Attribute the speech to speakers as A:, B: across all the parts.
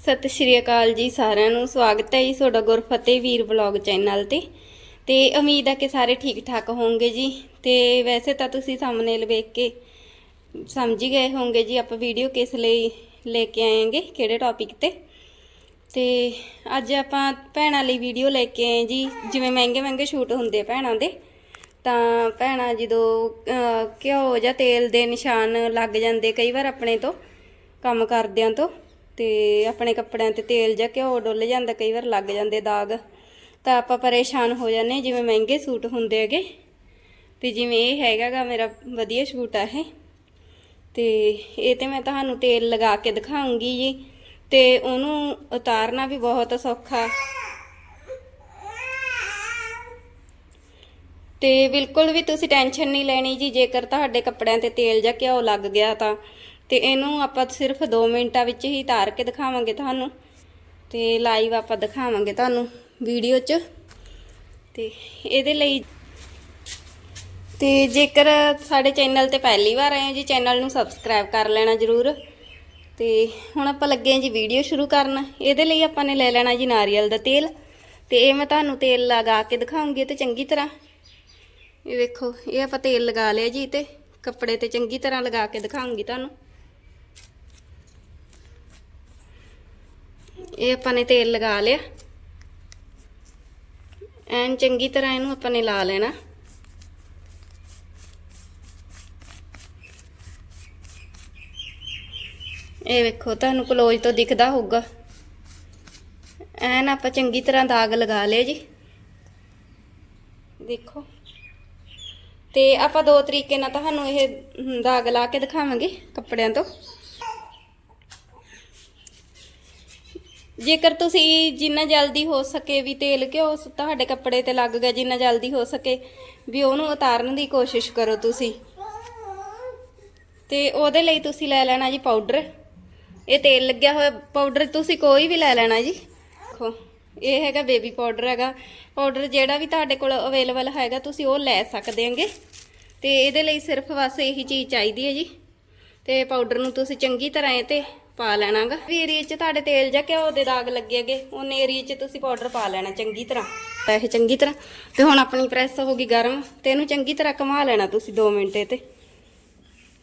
A: ਸਤਿ ਸ਼੍ਰੀ ਅਕਾਲ ਜੀ ਸਾਰਿਆਂ ਨੂੰ। ਸਵਾਗਤ ਹੈ ਜੀ ਤੁਹਾਡਾ ਗੁਰਫਤਿਹ ਵੀਰ ਵਲੌਗ ਚੈਨਲ ਤੇ। ਤੇ ਉਮੀਦ ਹੈ ਕਿ ਸਾਰੇ ਠੀਕ ਠਾਕ ਹੋਵੋਗੇ ਜੀ। ਤੇ ਵੈਸੇ ਤਾਂ ਤੁਸੀਂ ਸਾਹਮਣੇ ਵੇਖ ਕੇ ਸਮਝ ਹੀ ਗਏ ਹੋਵੋਗੇ ਜੀ ਆਪਾਂ ਵੀਡੀਓ ਕਿਸ ਲਈ ਲੈ ਕੇ ਆਏਗੇ, ਕਿਹੜੇ ਟੌਪਿਕ ਤੇ। ਤੇ ਅੱਜ ਆਪਾਂ ਭੈਣਾਂ ਲਈ ਵੀਡੀਓ ਲੈ ਕੇ ਆਏ ਜੀ। ਜਿਵੇਂ ਮਹਿੰਗੇ ਮਹਿੰਗੇ ਸ਼ੂਟ ਹੁੰਦੇ ਭੈਣਾਂ ਦੇ, ਤਾਂ ਭੈਣਾਂ ਜਦੋਂ ਘਿਓ ਜਾਂ ਤੇਲ ਦੇ ਨਿਸ਼ਾਨ ਲੱਗ ਜਾਂਦੇ ਕਈ ਵਾਰ ਆਪਣੇ ਤੋਂ, ਕੰਮ ਕਰਦਿਆਂ ਤੋਂ। ਤੇ ਆਪਣੇ ਕੱਪੜਿਆਂ ਤੇ ਤੇਲ ਜਾਂ ਘਿਓ ਡੁੱਲ ਜਾਂਦਾ ਕਈ ਵਾਰ ਲੱਗ ਜਾਂਦੇ ਦਾਗ। ਤਾਂ ਆਪਾਂ ਪਰੇਸ਼ਾਨ ਹੋ ਜਾਂਦੇ ਹਾਂ, ਜਿਵੇਂ ਮਹਿੰਗੇ ਸੂਟ ਹੁੰਦੇ ਹੈਗੇ। ਤੇ ਜਿਵੇਂ ਇਹ ਹੈਗਾਗਾ ਮੇਰਾ ਵਧੀਆ ਸੂਟ ਆ ਇਹ। ਤੇ ਇਹ ਤੇ ਮੈਂ ਤੁਹਾਨੂੰ ਤੇਲ ਲਗਾ ਕੇ ਦਿਖਾਉਂਗੀ ਜੀ। ਤੇ ਉਹਨੂੰ ਉਤਾਰਨਾ ਵੀ ਬਹੁਤ ਸੌਖਾ। ਤੇ ਬਿਲਕੁਲ ਵੀ ਤੁਸੀਂ ਟੈਨਸ਼ਨ ਨਹੀਂ ਲੈਣੀ ਜੀ ਜੇਕਰ ਤੁਹਾਡੇ ਕੱਪੜਿਆਂ ਤੇ ਤੇਲ ਜਾਂ ਘਿਓ ਲੱਗ ਗਿਆ ਤਾਂ। ਤੇ ਇਹਨੂੰ ਆਪਾਂ ਸਿਰਫ 2 ਮਿੰਟਾਂ ਵਿੱਚ ਹੀ ਤਾਰ ਕੇ ਦਿਖਾਵਾਂਗੇ ਤੁਹਾਨੂੰ। ਤੇ ਲਾਈਵ ਆਪਾਂ ਦਿਖਾਵਾਂਗੇ ਤੁਹਾਨੂੰ ਵੀਡੀਓ 'ਚ। ਤੇ ਇਹਦੇ ਲਈ ਤੇ ਜੇਕਰ ਸਾਡੇ ਚੈਨਲ ਤੇ ਪਹਿਲੀ ਵਾਰ ਆਏ ਹੋ ਜੀ ਚੈਨਲ ਨੂੰ ਸਬਸਕ੍ਰਾਈਬ ਕਰ ਲੈਣਾ ਜਰੂਰ। ਤੇ ਹੁਣ ਆਪਾਂ ਲੱਗੇ ਹਾਂ ਜੀ ਵੀਡੀਓ ਸ਼ੁਰੂ ਕਰਨ। ਇਹਦੇ ਲਈ ਆਪਾਂ ਨੇ ਲੈ ਲੈਣਾ ਜੀ ਨਾਰੀਅਲ ਦਾ ਤੇਲ। ਤੇ ਇਹ ਮੈਂ ਤੁਹਾਨੂੰ ਤੇਲ ਲਗਾ ਕੇ ਦਿਖਾਉਂਗੀ ਤੇ ਚੰਗੀ ਤਰ੍ਹਾਂ। ਇਹ ਵੇਖੋ, ਇਹ ਆਪਾਂ ਤੇਲ ਲਗਾ ਲਿਆ ਜੀ ਤੇ ਕੱਪੜੇ ਤੇ ਚੰਗੀ ਤਰ੍ਹਾਂ ਲਗਾ ਕੇ ਦਿਖਾਉਂਗੀ ਤੁਹਾਨੂੰ। ਇਹ ਆਪਾਂ ਨੇ ਤੇਲ ਲਗਾ ਲਿਆ। ਐਨ ਚੰਗੀ ਤਰ੍ਹਾਂ ਇਹਨੂੰ ਆਪਾਂ ਨੇ ਲਾ ਲੈਣਾ। ਇਹ ਵੇਖੋ, ਤੁਹਾਨੂੰ ਕਲੋਜ ਤੋਂ ਦਿਖਦਾ ਹੋਊਗਾ। ਐਨ ਆਪਾਂ ਚੰਗੀ ਤਰ੍ਹਾਂ ਦਾਗ ਲਗਾ ਲਿਆ ਜੀ। ਦੇਖੋ। ਤੇ ਆਪਾਂ ਦੋ ਤਰੀਕੇ ਨਾਲ ਤੁਹਾਨੂੰ ਇਹ ਦਾਗ ਲਾ ਕੇ ਦਿਖਾਵਾਂਗੇ ਕੱਪੜਿਆਂ ਤੋਂ। ਜੇਕਰ ਤੁਸੀਂ ਜਿੰਨਾ ਜਲਦੀ ਹੋ ਸਕੇ ਵੀ ਤੇਲ ਘਿਓ ਤੁਹਾਡੇ ਕੱਪੜੇ ਤੇ ਲੱਗ ਗਿਆ, ਜਿੰਨਾ ਜਲਦੀ ਹੋ ਸਕੇ ਵੀ ਉਹਨੂੰ ਉਤਾਰਨ ਦੀ ਕੋਸ਼ਿਸ਼ ਕਰੋ ਤੁਸੀਂ। ਤੇ ਉਹਦੇ ਲਈ ਤੁਸੀਂ ਲੈ ਲੈਣਾ ਜੀ ਪਾਊਡਰ। ਇਹ ਤੇਲ ਲੱਗਿਆ ਹੋਇਆ, ਪਾਊਡਰ ਤੁਸੀਂ ਕੋਈ ਵੀ ਲੈ ਲੈਣਾ ਜੀ। ਦੇਖੋ, ਇਹ ਹੈਗਾ ਬੇਬੀ ਪਾਊਡਰ ਹੈਗਾ। ਪਾਊਡਰ ਜਿਹੜਾ ਵੀ ਤੁਹਾਡੇ ਕੋਲ ਅਵੇਲੇਬਲ ਹੈਗਾ, ਤੁਸੀਂ ਉਹ ਲੈ ਸਕਦੇ ਹੋਗੇ। ਤੇ ਇਹਦੇ ਲਈ ਸਿਰਫ ਬਸ ਇਹੀ ਚੀਜ਼ ਚਾਹੀਦੀ ਹੈ ਜੀ। ਤੇ ਪਾਊਡਰ ਨੂੰ ਤੁਸੀਂ ਚੰਗੀ ਤਰ੍ਹਾਂ ਇਹ ਤੇ ਪਾ ਲੈਣਾਗਾ। ਵੀ ਏਰੀਏ 'ਚ ਤੁਹਾਡੇ ਤੇਲ ਜਾਂ ਘਿਓ ਦੇ ਦਾਗ ਲੱਗੇਗੇ ਉਹਨੇ ਏਰੀਏ 'ਚ ਤੁਸੀਂ ਪਾਊਡਰ ਪਾ ਲੈਣਾ ਚੰਗੀ ਤਰ੍ਹਾਂ ਇਹ ਚੰਗੀ ਤਰ੍ਹਾਂ। ਤੇ ਹੁਣ ਆਪਣੀ ਪ੍ਰੈਸ ਹੋ ਗਈ ਗਰਮ, ਤੇ ਇਹਨੂੰ ਚੰਗੀ ਤਰ੍ਹਾਂ ਘੁਮਾ ਲੈਣਾ ਤੁਸੀਂ 2 ਮਿੰਟ ਤੇ।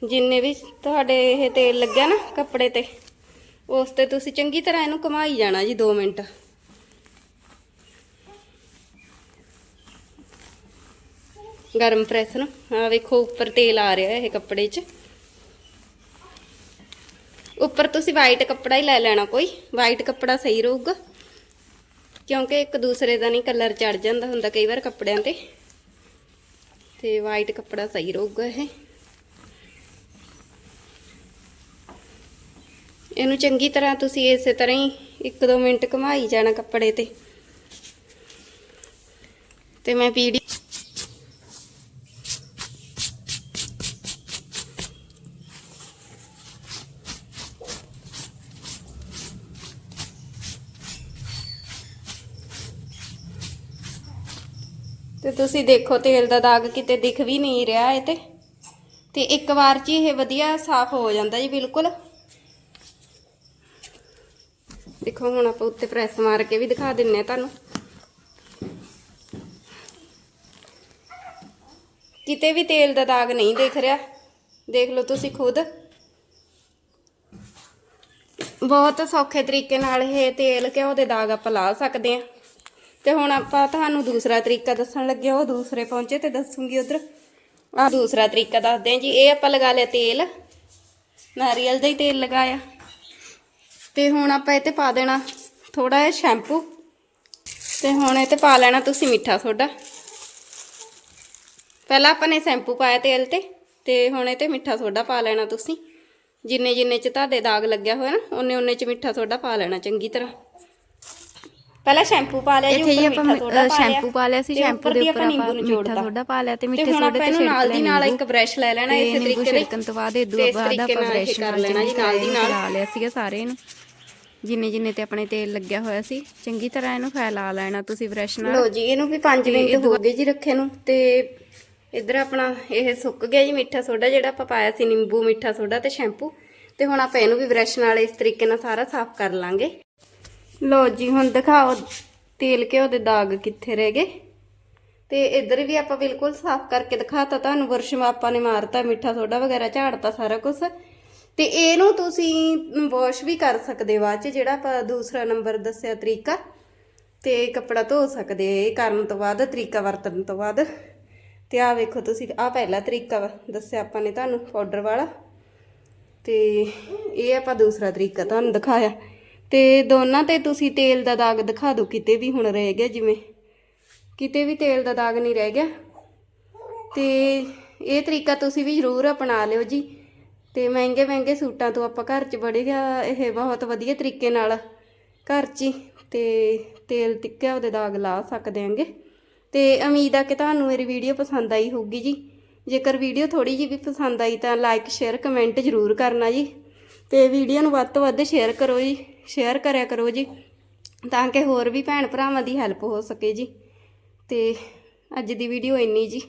A: ਜਿੰਨੇ ਵੀ ਤੁਹਾਡੇ ਇਹ ਤੇਲ ਲੱਗਿਆ ਨਾ ਕੱਪੜੇ ਤੇ, ਉਸ ਤੇ ਤੁਸੀਂ ਚੰਗੀ ਤਰ੍ਹਾਂ ਇਹਨੂੰ ਘੁਮਾਈ ਜਾਣਾ ਜੀ 2 ਮਿੰਟ। ਗਰਮ ਪ੍ਰੈਸ ਨੂੰ ਆ ਵੇਖੋ, ਉੱਪਰ ਤੇਲ ਆ ਰਿਹਾ ਇਹ ਕੱਪੜੇ 'ਚ। ਉੱਪਰ ਤੁਸੀਂ ਵਾਈਟ ਕੱਪੜਾ ਹੀ ਲੈ ਲੈਣਾ ਕੋਈ। ਵਾਈਟ ਕੱਪੜਾ ਸਹੀ ਰਹੂਗਾ। ਕਿਉਂਕਿ ਇੱਕ ਦੂਸਰੇ ਦਾ ਨਹੀਂ ਕਲਰ ਚੜ ਜਾਂਦਾ ਹੁੰਦਾ ਕਈ ਵਾਰ ਕੱਪੜਿਆਂ ਤੇ। ਤੇ ਵਾਈਟ ਕੱਪੜਾ ਸਹੀ ਰਹੂਗਾ ਇਹ। ਇਹਨੂੰ ਚੰਗੀ ਤਰ੍ਹਾਂ ਤੁਸੀਂ ਇਸੇ ਤਰ੍ਹਾਂ ਹੀ 1-2 ਮਿੰਟ ਘੁਮਾਈ ਜਾਣਾ ਕੱਪੜੇ ਤੇ। ਤੇ ਮੈਂ ਪੀੜੀ ਤੇ ਤੁਸੀਂ ਦੇਖੋ, ਤੇਲ ਦਾ ਦਾਗ ਕਿਤੇ ਦਿਖ ਵੀ ਨਹੀਂ ਰਿਹਾ ਇਹ ਤੇ। ਤੇ ਇੱਕ ਵਾਰ 'ਚ ਹੀ ਇਹ ਵਧੀਆ ਸਾਫ਼ ਹੋ ਜਾਂਦਾ ਜੀ, ਬਿਲਕੁਲ। ਦੇਖੋ, ਹੁਣ ਆਪਾਂ ਉੱਤੇ ਪ੍ਰੈਸ ਮਾਰ ਕੇ ਵੀ ਦਿਖਾ ਦਿੰਨੇ ਆ ਤੁਹਾਨੂੰ। ਕਿਤੇ ਵੀ ਤੇਲ ਦਾ ਦਾਗ ਨਹੀਂ ਦਿਖ ਰਿਹਾ, ਦੇਖ ਲਓ ਤੁਸੀਂ ਖੁਦ। ਬਹੁਤ ਸੌਖੇ ਤਰੀਕੇ ਨਾਲ ਇਹ ਤੇਲ ਘਿਓ ਦੇ ਦਾਗ ਆਪਾਂ ਲਾ ਸਕਦੇ ਆ। ਤੇ ਹੁਣ ਆਪਾਂ ਤੁਹਾਨੂੰ ਦੂਸਰਾ ਤਰੀਕਾ ਦੱਸਣ ਲੱਗੇ ਉਹ ਦੂਸਰੇ ਪਹੁੰਚੇ ਤੇ ਦੱਸੂਗੀ ਉਧਰ। ਆ ਦੂਸਰਾ ਤਰੀਕਾ ਦੱਸਦੇ ਆ ਜੀ, ਇਹ ਆਪਾਂ ਲਗਾ ਲਿਆ ਤੇਲ। ਨਾਰੀਅਲ ਦਾ ਹੀ ਤੇਲ ਲਗਾਇਆ। ਤੇ ਹੁਣ ਆਪਾਂ ਇਹ ਤੇ ਪਾ ਦੇਣਾ ਥੋੜਾ ਜਿਹਾ ਸ਼ੈਂਪੂ। ਤੇ ਹੁਣ ਇਹ ਤੇ ਪਾ ਲੈਣਾ ਤੁਸੀਂ ਮਿੱਠਾ ਸੋਡਾ। ਪਹਿਲਾਂ ਆਪਾਂ ਨੇ ਸ਼ੈਂਪੂ ਪਾਇਆ ਤੇਲ ਤੇ ਤੇ ਹੁਣ ਇਹ ਤੇ ਮਿੱਠਾ ਸੋਡਾ ਪਾ ਲੈਣਾ ਤੁਸੀਂ। ਜਿੰਨੇ ਜਿੰਨੇ ਚ ਤੁਹਾਡੇ ਦਾਗ ਲੱਗਿਆ ਹੋਇਆ ਨਾ ਉਹਨੇ ਉਹਨੇ ਚ ਮਿੱਠਾ ਸੋਡਾ ਪਾ ਲੈਣਾ ਚੰਗੀ ਤਰ੍ਹਾਂ। ਪਹਿਲਾਂ ਸ਼ੈਂਪੂ ਪਾ ਲਿਆ ਜੀ
B: ਇੱਥੇ
A: ਉੱਪਰ ਮਿੱਠਾ ਸੋਡਾ ਪਾ ਲਿਆ
B: ਸ਼ੈਂਪੂ ਪਾ ਲਿਆ ਸੀ
A: ਤੇ
B: ਸ਼ੈਂਪੂ ਦੇ
A: ਦੀ
B: ਉੱਪਰ
A: ਨਿੰਬੂ
B: ਆਪਾਂ
A: ਨਿਚੋੜਤਾ।
B: ਮਿੱਠਾ ਸੋਡਾ ਪਾ ਲਿਆ ਤੇ
A: ਤੇ
B: ਮਿੱਠੇ
A: ਹੁਣ
B: ਸੋਡੇ
A: ਆਪਾਂ
B: ਤੇ
A: ਇਹਨੂੰ ਨਾਲ ਦੀ ਨਾਲ। ਇੱਕ ਬ੍ਰਸ਼ ਲੈ ਲੈਣਾ
B: ਤੇ
A: ਇਸੇ ਤਰੀਕੇ ਦੇ
B: ਛਿੜਕਣ ਤੋਂ ਬਾਅਦ
A: ਤੇ
B: ਇਦੋਂ
A: ਇਸ
B: ਬਾਅਦ
A: ਤਰੀਕੇ
B: ਆਪਾਂ
A: ਨਾਲ ਇਹ
B: ਬ੍ਰਸ਼
A: ਕਰ
B: ਨਾਲ
A: ਲੈਣਾ ਜੀ ਨਾਲ ਦੀ ਨਾਲ।
B: ਲਾ ਲਿਆ ਸੀਗਾ ਸਾਰੇ ਨੂੰ ਜਿੰਨੇ ਜਿੰਨੇ ਤੇ ਆਪਣੇ ਤੇਲ ਲੱਗਿਆ ਹੋਇਆ ਸੀ ਚੰਗੀ ਤਰ੍ਹਾਂ ਇਹਨੂੰ ਫੈਲਾ ਲੈਣਾ ਤੁਸੀਂ ਬ੍ਰਸ਼ ਨਾਲ।
A: ਲੋ ਜੀ ਇਹਨੂੰ ਵੀ 5 ਮਿੰਟ ਹੋ ਗਏ ਜੀ ਰੱਖੇ ਨੂੰ ਤੇ ਇੱਧਰ ਆਪਣਾ ਇਹ ਸੁੱਕ ਗਿਆ ਜੀ ਮਿੱਠਾ ਸੋਡਾ ਜਿਹੜਾ ਆਪਾਂ ਪਾਇਆ ਸੀ ਨਿੰਬੂ ਮਿੱਠਾ ਸੋਡਾ ਤੇ ਸ਼ੈਂਪੂ। ਤੇ ਹੁਣ ਆਪਾਂ ਇਹਨੂੰ ਵੀ ਬ੍ਰਸ਼ ਨਾਲ ਇਸ ਤਰੀਕੇ ਨਾਲ ਸਾਰਾ ਸਾਫ਼ ਕਰ ਲਾਂਗੇ। ਲੋ ਜੀ, ਹੁਣ ਦਿਖਾਓ ਤੇਲ ਘਿਓ ਦੇ ਦਾਗ ਕਿੱਥੇ ਰਹਿ ਗਏ। ਤੇ ਇੱਧਰ ਵੀ ਆਪਾਂ ਬਿਲਕੁਲ ਸਾਫ਼ ਕਰਕੇ ਦਿਖਾਤਾ ਤੁਹਾਨੂੰ, ਬੁਰਸ਼ ਆਪਾਂ ਨੇ ਮਾਰਤਾ, ਮਿੱਠਾ ਸੋਡਾ ਵਗੈਰਾ ਝਾੜਤਾ ਸਾਰਾ ਕੁਝ ਤੇ ਇਹਨੂੰ ਤੁਸੀਂ ਵਾਸ਼ ਵੀ ਕਰ ਸਕਦੇ ਬਾਅਦ ਚ, ਜਿਹੜਾ ਆਪਾਂ ਦੂਸਰਾ ਨੰਬਰ ਦੱਸਿਆ ਤਰੀਕਾ। ਤੇ ਕੱਪੜਾ ਧੋ ਸਕਦੇ ਇਹ ਕਰਨ ਤੋਂ ਬਾਅਦ, ਤਰੀਕਾ ਵਰਤਣ ਤੋਂ ਬਾਅਦ। ਤੇ ਆਹ ਵੇਖੋ ਤੁਸੀਂ, ਆਹ ਪਹਿਲਾ ਤਰੀਕਾ ਵਾ, ਦੱਸਿਆ ਆਪਾਂ ਨੇ ਤੁਹਾਨੂੰ ਪਾਊਡਰ ਵਾਲਾ। ਤੇ ਇਹ ਆਪਾਂ ਦੂਸਰਾ ਤਰੀਕਾ ਤੁਹਾਨੂੰ ਦਿਖਾਇਆ। ਤੇ ਦੋਨਾਂ ਤੇ ਤੁਸੀਂ ਤੇਲ ਦਾ ਦਾਗ ਦਿਖਾ ਦਿਓ, ਕਿਤੇ ਵੀ ਹੁਣ ਰਹਿ ਗਿਆ ਜਿਵੇਂ। ਕਿਤੇ ਵੀ ਤੇਲ ਦਾ ਦਾਗ ਨਹੀਂ ਰਹਿ ਗਿਆ। ਤੇ ਇਹ ਤਰੀਕਾ ਤੁਸੀਂ ਵੀ ਜ਼ਰੂਰ ਅਪਣਾ ਲਿਓ ਜੀ। ਤੇ ਮਹਿੰਗੇ ਮਹਿੰਗੇ ਸੂਟਾਂ ਤੋਂ ਆਪਾਂ ਘਰ 'ਚ ਬੜੇਗਾ ਇਹ ਬਹੁਤ ਵਧੀਆ ਤਰੀਕੇ ਨਾਲ ਘਰ 'ਚ ਹੀ ਤੇ ਤੇਲ ਟਿੱਕਿਆ ਉਹਦੇ ਦਾਗ ਲਾ ਸਕਦੇ ਆਂਗੇ। ਤੇ ਉਮੀਦ ਆ ਕਿ ਤੁਹਾਨੂੰ ਮੇਰੀ ਵੀਡੀਓ ਪਸੰਦ ਆਈ ਹੋਊਗੀ ਜੀ। ਜੇਕਰ ਵੀਡੀਓ ਥੋੜੀ ਜਿਹੀ ਵੀ ਪਸੰਦ ਆਈ ਤਾਂ ਲਾਈਕ ਸ਼ੇਅਰ ਕਮੈਂਟ ਜ਼ਰੂਰ ਕਰਨਾ ਜੀ। ਤੇ ਵੀਡੀਓ ਨੂੰ ਵੱਧ ਤੋਂ ਵੱਧ ਸ਼ੇਅਰ ਕਰੋ ਜੀ ਸ਼ੇਅਰ ਕਰਿਆ ਕਰੋ ਜੀ, ਤਾਂ ਕਿ ਹੋਰ ਵੀ ਭੈਣ ਭਰਾਵਾਂ ਦੀ ਹੈਲਪ ਹੋ ਸਕੇ ਜੀ, ਤੇ ਅੱਜ ਦੀ ਵੀਡੀਓ ਇੰਨੀ ਜੀ।